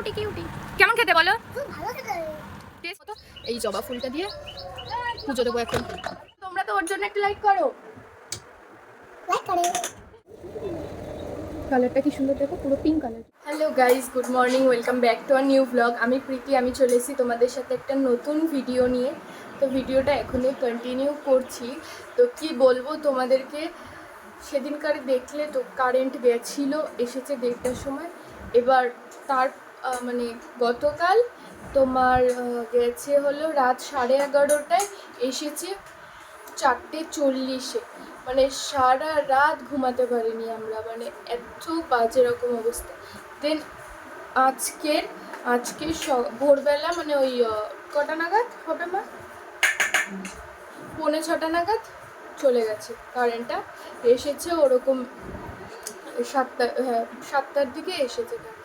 Cutie cutie. কেমন খেতে বলো? এই জবা ফুলটা দিয়ে পুজো দেবো এখন। তোমরা তো ওর জন্য একটা লাইক করো। লাইক করে। কালারটা কি সুন্দর দেখো পুরো pink colour hello guys good morning welcome back to our new blog আমি প্রীতি আমি চলে এসেছি তোমাদের সাথে একটা নতুন ভিডিও নিয়ে। তো ভিডিওটা এখনই কন্টিনিউ করছি। তো কি বলব তোমাদেরকে সেদিনকার দেখলে তো কারেন্ট গেছিল এসেছে দেড়টার সময়। এবার তার মানে গতকাল তোমার গেছে হলো রাত সাড়ে এগারোটায়, এসেছে চারটে চল্লিশে। মানে সারা রাত ঘুমাতে পারিনি আমরা মানে এত বাজে রকম অবস্থা। দেন আজকের, আজকে ভোরবেলা মানে ওই কটা নাগাদ হবে মা? পৌনে ছটা নাগাদ চলে গেছে কারেন্টটা এসেছে ওরকম সাতটা হ্যাঁ সাতটার দিকে এসেছে current।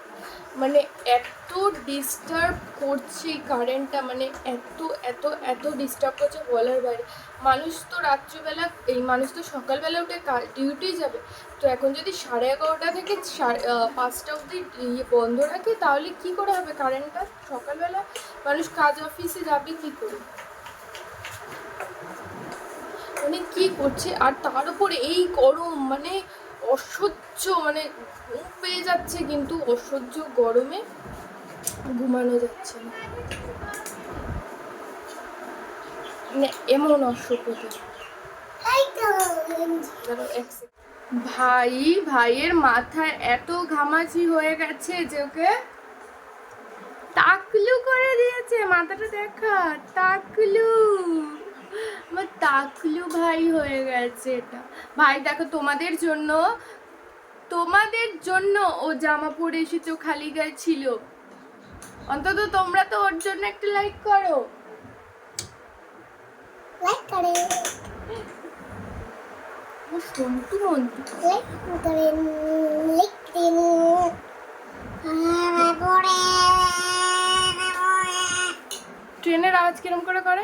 মানে এত ডিস্টার্ব করছে কারেন্টটা মানে এত এত এত ডিস্টার্ব করছে বলার বাইরে। মানুষ তো রাত্রিবেলা, এই মানুষ তো সকালবেলা উঠে ডিউটি যাবে। তো এখন যদি সাড়ে এগারোটা থেকে পাঁচটা অবধি ইয়ে বন্ধ রাখে, তাহলে কি করে হবে কারেন্টটা সকালবেলা মানুষ কাজ অফিসে যাবে কি করে? মানে কি করছে? আর তার উপরে এই গরম মানে অসহ্য মানে ঘুম পেয়ে যাচ্ছে কিন্তু অসহ্য গরমে ঘুমানো যাচ্ছে না মানে এমন অসভ্যতা। ভাই, ভাইয়ের মাথায় এত ঘামাচি হয়ে গেছে যে ওকে তাকলু করে দিয়েছে, মাথাটা দেখা, তাকলু আমার তাকলু ভাই হয়ে গেছে এটা। ভাই দেখো তোমাদের জন্য তোমাদের জন্য ও জামা পরে এসেছ খালি গায়ে ছিল। অন্তত তোমরা তো ওর জন্য একটা লাইক করো। লাইক করে। ও সন্টু লাইক করেন লাইক দিন ট্রেনের আওয়াজ কিরম করে করে?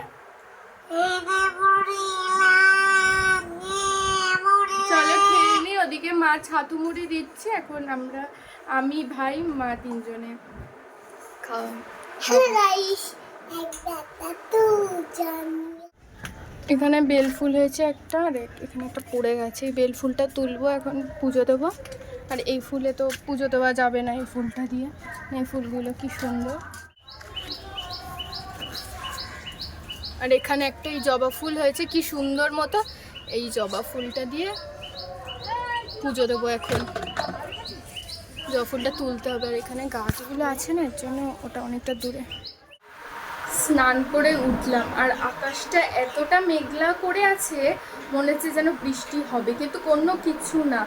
চলো খেয়ে নি, ওদিকে মা ছাতু মুড়ি দিচ্ছে, এখন আমরা, আমি, ভাই, মা তিনজনে জানি এখানে বেল ফুল হয়েছে একটা, আর এখানে একটা পড়ে গেছে। এই বেল ফুলটা তুলবো, এখন পুজো দেবো। আর এই ফুলে তো পুজো দেওয়া যাবে না এই ফুলটা দিয়ে। এই ফুলগুলো কি সুন্দর। আর এখানে একটা এই জবা ফুল হয়েছে, কি সুন্দর মতো। এই জবা ফুলটা দিয়ে পুজো দেবো এখন। জবা ফুলটা তুলতে হবে, আর এখানে গাছগুলো আছে না, এর জন্য ওটা অনেকটা দূরে। স্নান করে উঠলাম, আর আকাশটা এতটা মেঘলা করে আছে, মনে হচ্ছে যেন বৃষ্টি হবে, কিন্তু কোনো কিছু না।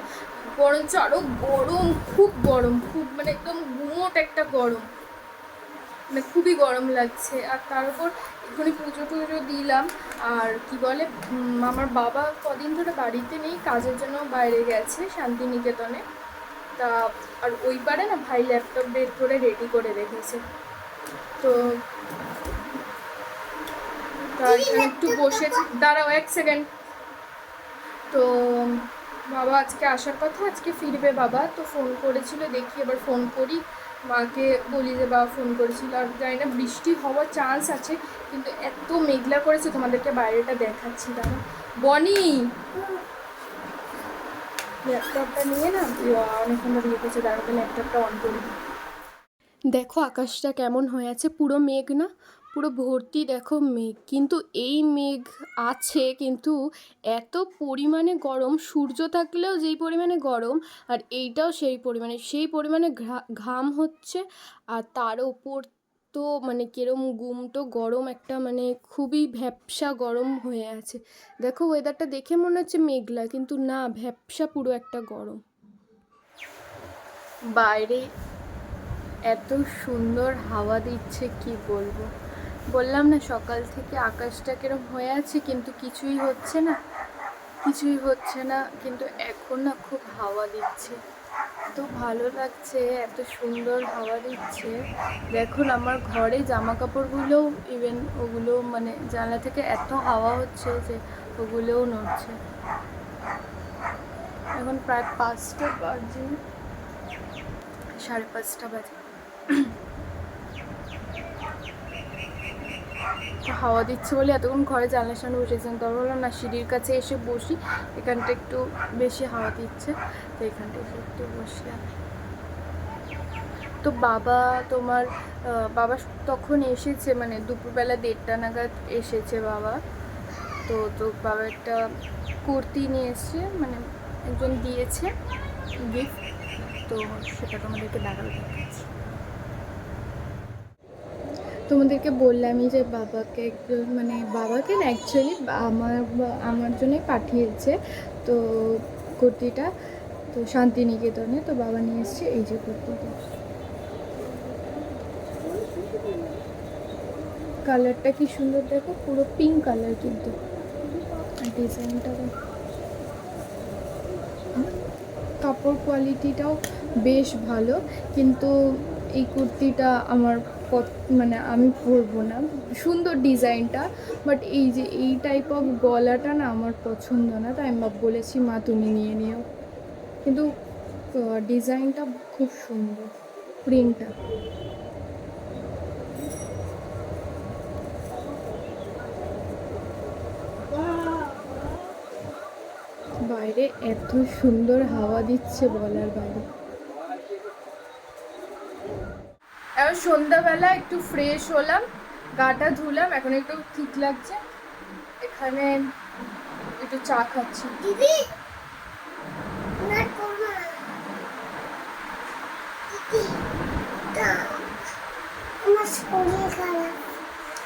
বরঞ্চ আরও গরম, খুব গরম, খুব মানে একদম গুমোট একটা গরম। মানে খুবই গরম লাগছে। আর তার উপর এখানে পুজো টুজো দিলাম। আর কি বলে আমার বাবা কদিন ধরে বাড়িতে নেই, কাজের জন্য বাইরে গেছে শান্তিনিকেতনে। তা, আর ওই পারে না ভাই ল্যাপটপ বের করে রেডি করে রেখেছে। তো তার একটু বসেছি। দাঁড়াও এক সেকেন্ড তো বাবা আজকে আসার কথা, আজকে ফিরবে বাবা। তো ফোন করেছিল, দেখি এবার ফোন করি। মাকে বলি যে বাবা ফোন করেছিল। আর জানি না, বৃষ্টি হওয়ার চান্স আছে, কিন্তু এত মেঘলা করেছে, তোমাদেরকে বাইরেটা দেখাচ্ছি। দাঁড়া বনি! ল্যাপটপটা নিয়ে না? অনেকক্ষণ ধরে ইয়ে করছে দাঁড়াতে ল্যাপটপটা অন করি। দেখো, আকাশটা কেমন হয়ে আছে, পুরো মেঘ না? পুরো ভর্তি দেখো মেঘ। কিন্তু এই মেঘ আছে, কিন্তু এত পরিমাণে গরম, সূর্য থাকলেও যেই পরিমাণে গরম, আর এইটাও সেই পরিমাণে সেই পরিমাণে ঘাম হচ্ছে, আর তার ওপর তো মানে কিরম গুমটো গরম একটা মানে খুবই ভ্যাপসা গরম হয়ে আছে। দেখো ওয়েদারটা দেখে মনে হচ্ছে মেঘলা, কিন্তু না ভ্যাপসা পুরো একটা গরম। বাইরে এত সুন্দর হাওয়া দিচ্ছে, কি বলব? বললাম না, সকাল থেকে আকাশটা কিরম হয়ে আছে, কিন্তু কিছুই হচ্ছে না। কিছুই হচ্ছে না, কিন্তু এখন না খুব হাওয়া দিচ্ছে। তো ভালো লাগছে, এত সুন্দর হাওয়া দিচ্ছে। দেখুন আমার ঘরে জামা কাপড়গুলোও ইভেন ওগুলো মানে জানলা থেকে এত হাওয়া হচ্ছে যে ওগুলোও নড়ছে। এখন প্রায় পাঁচটা বাজে, সাড়ে পাঁচটা বাজে। হাওয়া দিচ্ছে বলে এতক্ষণ ঘরে জানলার সামনে বসেছিলাম। তারপর বললাম না, সিঁড়ির কাছে এসে বসি। এখানটা একটু বেশি হাওয়া দিচ্ছে, তো এখানটা এসে একটু বসলাম। তো বাবা তোমার বাবা তখন এসেছে মানে দুপুরবেলা দেড়টা নাগাদ এসেছে বাবা। তো তো বাবা একটা কুর্তি নিয়ে এসছে মানে একজন দিয়েছে গিফট, তো সেটা তোমাদেরকে দেখাবো দেখাচ্ছি তোমাদেরকে বললামই যে বাবাকে মানে বাবাকে অ্যাকচুয়ালি আমার আমার জন্যই পাঠিয়েছে। তো কুর্তিটা, তো শান্তিনিকেতনে তো বাবা নিয়ে এসছে, এই যে কুর্তিটা। কালারটা কি সুন্দর দেখো, পুরো পিঙ্ক কালার কিন্তু। ডিজাইনটা কাপড় কোয়ালিটিটাও বেশ ভালো, কিন্তু এই কুর্তিটা আমার পত- মানে আমি পরবো না, সুন্দর ডিজাইনটা বাট এই যে, এই টাইপ অফ গলাটা না আমার পছন্দ না, তাই আমি বলেছি, মা, তুমি নিয়ে নিও। কিন্তু ডিজাইনটা খুব সুন্দর প্রিন্টটা বাইরে এত সুন্দর হাওয়া দিচ্ছে বলার বাইরে। এবার সন্ধ্যাবেলা একটু ফ্রেশ হলাম গাটা ধুলাম এখন একটু ঠিক লাগছে। এখানে একটু চা খাচ্ছি। দিদি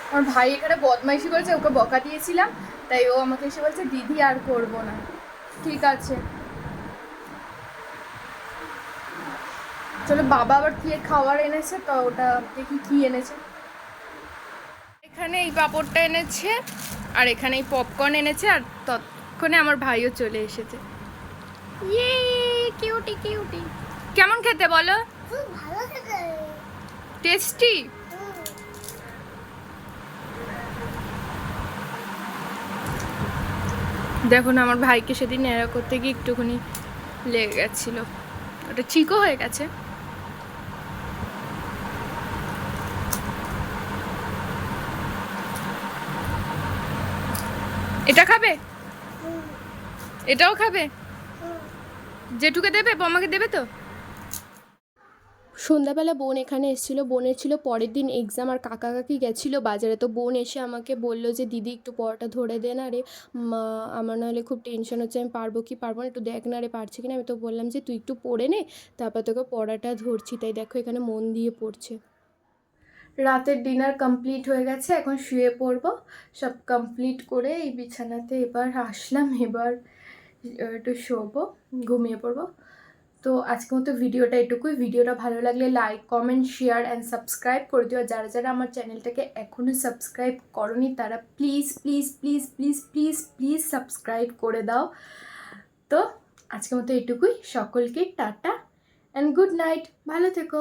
আমার ভাই এখানে বদমাইশি করেছে ওকে বকা দিয়েছিলাম তাই ও আমাকে এসে বলছে দিদি আর করব না। ঠিক আছে। চলো বাবা আবার কি খাবার এনেছে তো ওটা দেখি কি এনেছে। এখানে এই পাঁপড়টা এনেছে আর এখানে এই পপকর্ন এনেছে আর তৎক্ষণে আমার ভাইও চলে এসেছে। ইয়ে কিউটি কিউটি কেমন খেতে বলো? টেস্টি। দেখুন আমার ভাইকে সেদিন এরা করতে গিয়ে একটুখানি লেগে গেছিল। ওটা চিকো হয়ে গেছে। এটা খাবে? এটাও খাবে। জেঠুকে দেবে? আমাকে দেবে তো? সন্ধ্যাবেলা বোন এখানে এসেছিল। বোনের ছিল পরের দিন এক্সাম আর কাকা কাকি গেছিল বাজারে। তো বোন এসে আমাকে বলল যে, দিদি, একটু পড়াটা ধরে দে না রে। মা, আমার নাহলে খুব টেনশন হচ্ছে। আমি পারব কি পারব না? একটু দেখ না রে, পারছি কিনা আমি তো বললাম যে, তুই একটু পড়ে নে। তারপর তোকে পড়াটা ধরছি। তাই দেখো এখানে মন দিয়ে পড়ছে। রাতের ডিনার কমপ্লিট হয়ে গেছে, এখন শুয়ে পড়ব। সব কমপ্লিট করে এই বিছানাতে এবার আসলাম, এবার একটু শোবো, ঘুমিয়ে পড়ব। তো আজকের মতো ভিডিওটা এটুকুই। ভিডিওটা ভালো লাগলে like comment share and subscribe করে দিও। যারা যারা আমার চ্যানেলটাকে এখনও সাবস্ক্রাইব করনি, তারা please please please please please please subscribe করে দাও। তো আজকের মতো এটুকুই। সকলকে টাটা অ্যান্ড গুড নাইট ভালো থেকো।